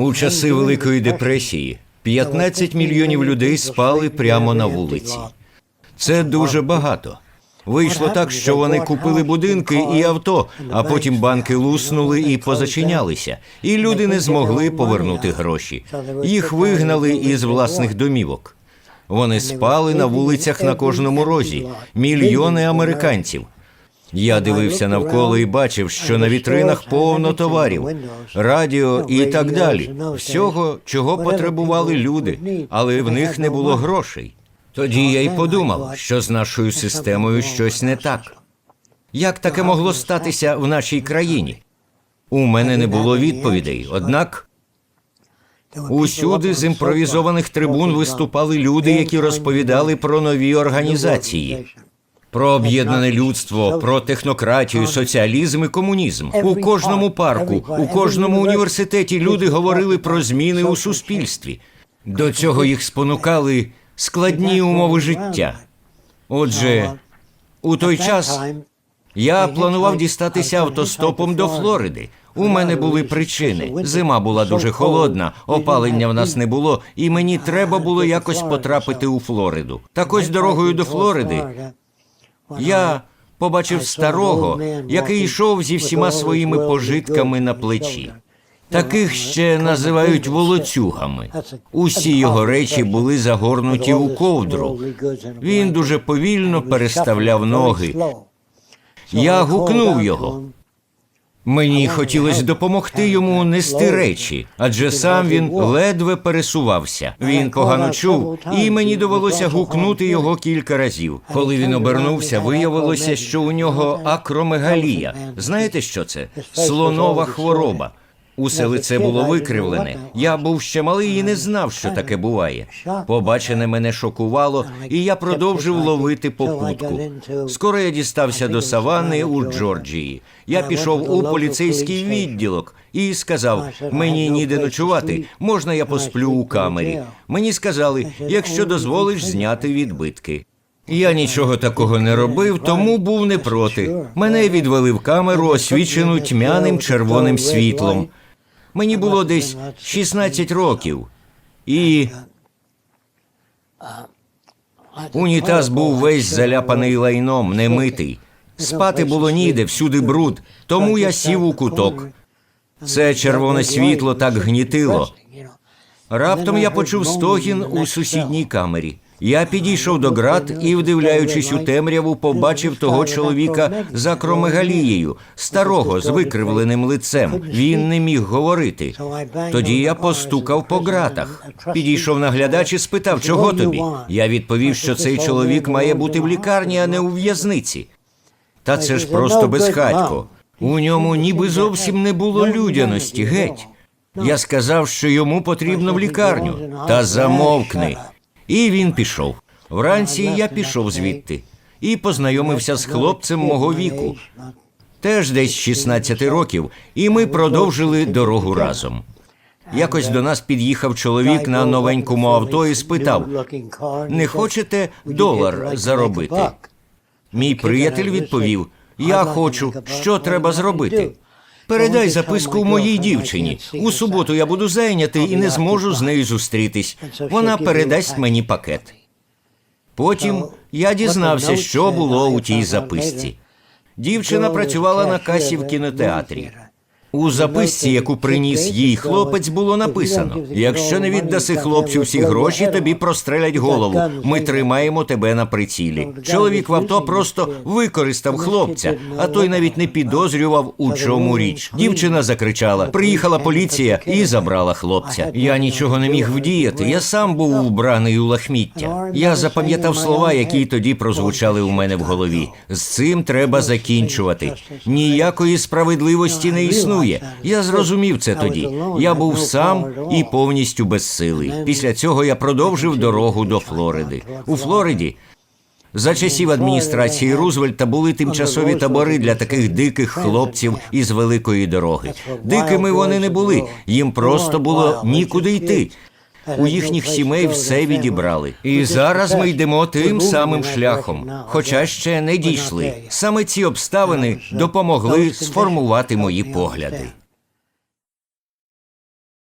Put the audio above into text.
У часи Великої депресії 15 мільйонів людей спали прямо на вулиці. Це дуже багато. Вийшло так, що вони купили будинки і авто, а потім банки луснули і позачинялися, і люди не змогли повернути гроші. Їх вигнали із власних домівок. Вони спали на вулицях на кожному розі. Мільйони американців. Я дивився навколо і бачив, що на вітринах повно товарів, радіо і так далі. Всього, чого потребували люди, але в них не було грошей. Тоді я й подумав, що з нашою системою щось не так. Як таке могло статися в нашій країні? У мене не було відповідей, однак усюди з імпровізованих трибун виступали люди, які розповідали про нові організації. Про об'єднане людство, про технократію, соціалізм і комунізм. У кожному парку, у кожному університеті люди говорили про зміни у суспільстві. До цього їх спонукали складні умови життя. Отже, у той час я планував дістатися автостопом до Флориди. У мене були причини. Зима була дуже холодна, опалення в нас не було, і мені треба було якось потрапити у Флориду. Так ось дорогою до Флориди я побачив старого, який йшов зі всіма своїми пожитками на плечі. Таких ще називають волоцюгами. Усі його речі були загорнуті у ковдру. Він дуже повільно переставляв ноги. Я гукнув його. Мені хотілося допомогти йому нести речі, адже сам він ледве пересувався. Він погано чув, і мені довелося гукнути його кілька разів. Коли він обернувся, виявилося, що у нього акромегалія. Знаєте, що це? Слонова хвороба. Усе лице було викривлене. Я був ще малий і не знав, що таке буває. Побачене мене шокувало, і я продовжив ловити попутку. Скоро я дістався до саванни у Джорджії. Я пішов у поліцейський відділок і сказав: мені ніде ночувати, можна я посплю у камері. Мені сказали, якщо дозволиш зняти відбитки. Я нічого такого не робив, тому був не проти. Мене відвели в камеру, освічену тьмяним червоним світлом. Мені було десь 16 років, і унітаз був весь заляпаний лайном, немитий. Спати було ніде, всюди бруд, тому я сів у куток. Це червоне світло так гнітило. Раптом я почув стогін у сусідній камері. Я підійшов до град і, вдивляючись у темряву, побачив того чоловіка з акромегалією, старого з викривленим лицем. Він не міг говорити. Тоді я постукав по ґратах. Підійшов наглядач і спитав, чого тобі. Я відповів, що цей чоловік має бути в лікарні, а не у в'язниці. Та це ж просто безхатько. У ньому ніби зовсім не було людяності, геть. Я сказав, що йому потрібно в лікарню. Та замовкни. І він пішов. Вранці я пішов звідти і познайомився з хлопцем мого віку, теж десь 16 років, і ми продовжили дорогу разом. Якось до нас під'їхав чоловік на новенькому авто і спитав: не хочете долар заробити? Мій приятель відповів: Я хочу, що треба зробити. Передай записку моїй дівчині. У суботу я буду зайнятий і не зможу з нею зустрітись. Вона передасть мені пакет. Потім я дізнався, що було у тій записці. Дівчина працювала на касі в кінотеатрі. У записці, яку приніс їй хлопець, було написано: якщо не віддаси хлопцю всі гроші, тобі прострелять голову. Ми тримаємо тебе на прицілі. Чоловік в авто просто використав хлопця, а той навіть не підозрював, у чому річ. Дівчина закричала: приїхала поліція і забрала хлопця. Я нічого не міг вдіяти. Я сам був убраний у лахміття. Я запам'ятав слова, які тоді прозвучали у мене в голові. З цим треба закінчувати. Ніякої справедливості не існує. Я зрозумів це тоді. Я був сам і повністю безсилий. Після цього я продовжив дорогу до Флориди. У Флориді за часів адміністрації Рузвельта були тимчасові табори для таких диких хлопців із великої дороги. Дикими вони не були, їм просто було нікуди йти. У їхніх сімей все відібрали. І зараз ми йдемо тим самим шляхом, хоча ще не дійшли. Саме ці обставини допомогли сформувати мої погляди.